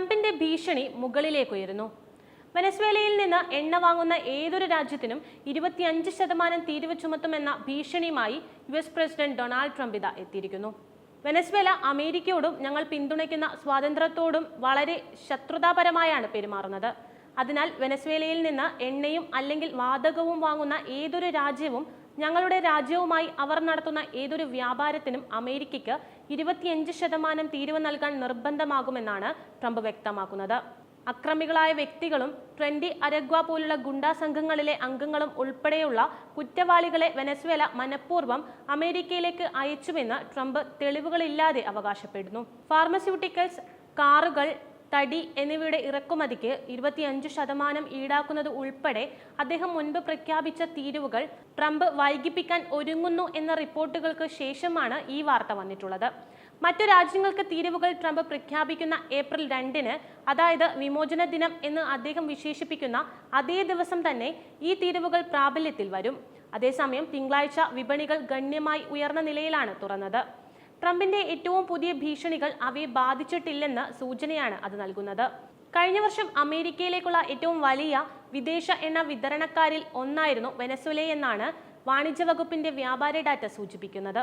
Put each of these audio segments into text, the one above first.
ട്രംപിന്റെ ഭീഷണി മുകളിലേക്കുയരുന്നു. വെനസ്വേലയിൽ നിന്ന് എണ്ണ വാങ്ങുന്ന ഏതൊരു രാജ്യത്തിനും ഇരുപത്തിയഞ്ച് ശതമാനം തീരുവ ചുമത്തുമെന്ന ഭീഷണിയുമായി U S president Donald Trump ഇത എത്തിയിരിക്കുന്നു. വെനസ്വേല അമേരിക്കയോടും ഞങ്ങൾ പിന്തുണയ്ക്കുന്ന സ്വാതന്ത്ര്യത്തോടും വളരെ ശത്രുതാപരമായാണ് പെരുമാറുന്നത്. അതിനാൽ വെനസ്വേലയിൽ നിന്ന് എണ്ണയും അല്ലെങ്കിൽ വാതകവും വാങ്ങുന്ന ഏതൊരു രാജ്യവും ഞങ്ങളുടെ രാജ്യവുമായി അവർ നടത്തുന്ന ഏതൊരു വ്യാപാരത്തിനും അമേരിക്കയ്ക്ക് ഇരുപത്തിയഞ്ച് ശതമാനം തീരുവ നൽകാൻ നിർബന്ധമാകുമെന്നാണ് ട്രംപ് വ്യക്തമാക്കുന്നത്. അക്രമികളായ വ്യക്തികളും ട്രെൻഡി അരഗ്വ പോലുള്ള ഗുണ്ടാ സംഘങ്ങളിലെ അംഗങ്ങളും ഉൾപ്പെടെയുള്ള കുറ്റവാളികളെ വെനസ്വേല മനഃപൂർവം അമേരിക്കയിലേക്ക് അയച്ചുവെന്ന് ട്രംപ് തെളിവുകളില്ലാതെ അവകാശപ്പെടുന്നു. ഫാർമസ്യൂട്ടിക്കൽസ് കാറുകൾ തടി എന്നിവയുടെ ഇറക്കുമതിക്ക് ഇരുപത്തിയഞ്ച് ശതമാനം ഈടാക്കുന്നത് ഉൾപ്പെടെ അദ്ദേഹം മുൻപ് പ്രഖ്യാപിച്ച തീരുവകൾ ട്രംപ് വൈകിപ്പിക്കാൻ ഒരുങ്ങുന്നു എന്ന റിപ്പോർട്ടുകൾക്ക് ശേഷമാണ് ഈ വാർത്ത വന്നിട്ടുള്ളത്. മറ്റു രാജ്യങ്ങൾക്ക് തീരുവകൾ ട്രംപ് പ്രഖ്യാപിക്കുന്ന ഏപ്രിൽ രണ്ടിന് അതായത് വിമോചന ദിനം എന്ന് അദ്ദേഹം വിശേഷിപ്പിക്കുന്ന അതേ ദിവസം തന്നെ ഈ തീരുവകൾ പ്രാബല്യത്തിൽ വരും. അതേസമയം തിങ്കളാഴ്ച വിപണികൾ ഗണ്യമായി ഉയർന്ന നിലയിലാണ് തുറന്നത്. ട്രംപിന്റെ ഏറ്റവും പുതിയ ഭീഷണികൾ അവയെ ബാധിച്ചിട്ടില്ലെന്ന സൂചനയാണ് അത് നൽകുന്നത്. കഴിഞ്ഞ വർഷം അമേരിക്കയിലേക്കുള്ള ഏറ്റവും വലിയ വിദേശ എണ്ണ വിതരണക്കാരിൽ ഒന്നായിരുന്നു വെനസ്വലയെന്നാണ് വാണിജ്യ വകുപ്പിന്റെ വ്യാപാര ഡാറ്റ സൂചിപ്പിക്കുന്നത്.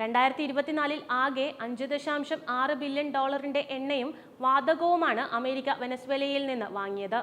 രണ്ടായിരത്തി ഇരുപത്തിനാലിൽ ആകെ അഞ്ച് ദശാംശം ആറ് ബില്യൺ ഡോളറിന്റെ എണ്ണയും വാതകവുമാണ് അമേരിക്ക വെനസ്വേലയിൽ നിന്ന് വാങ്ങിയത്.